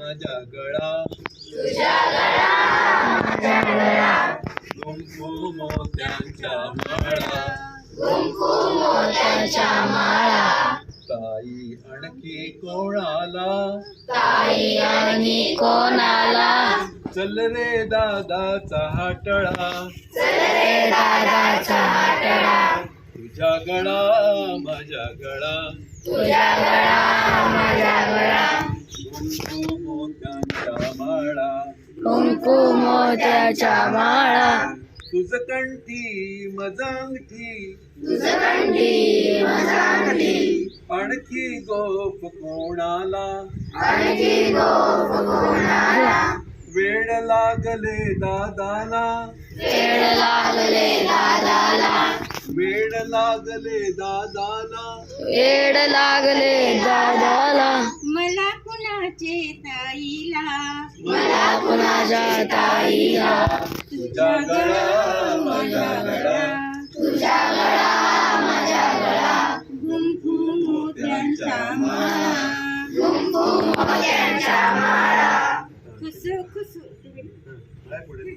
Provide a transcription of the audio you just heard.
माझ्या गळा कुंकू मोत्यांच्या माळा। ताई आणखी कोणाला? ताई आणि कोणाला चल रे दादाचा हाटळा। रे दादाचा हाटळा तुझ्या गळा माझ्या गळा तुझ्या गळा माझ्या गळा। माळा. कुंकू मोत्याच्या माळा. तुझ कंठी मजांगठी. कंठी मजांगठी. आणखी गोप कोणाला? आणखी गोप कोणाला? वेळ लागले दादाला. वेळ लागले दादाला. वेळ लागले दादाला. वेड लागले ताईला मला कुणाच्या ताईला तुझ्या गळा माझ्या गळा तुझ्या गळा माझ्या गळा गुंफू मोत्यांचा माळा कुंकू मोत्यांच्या माळा खुसू खुसू काय पुढे?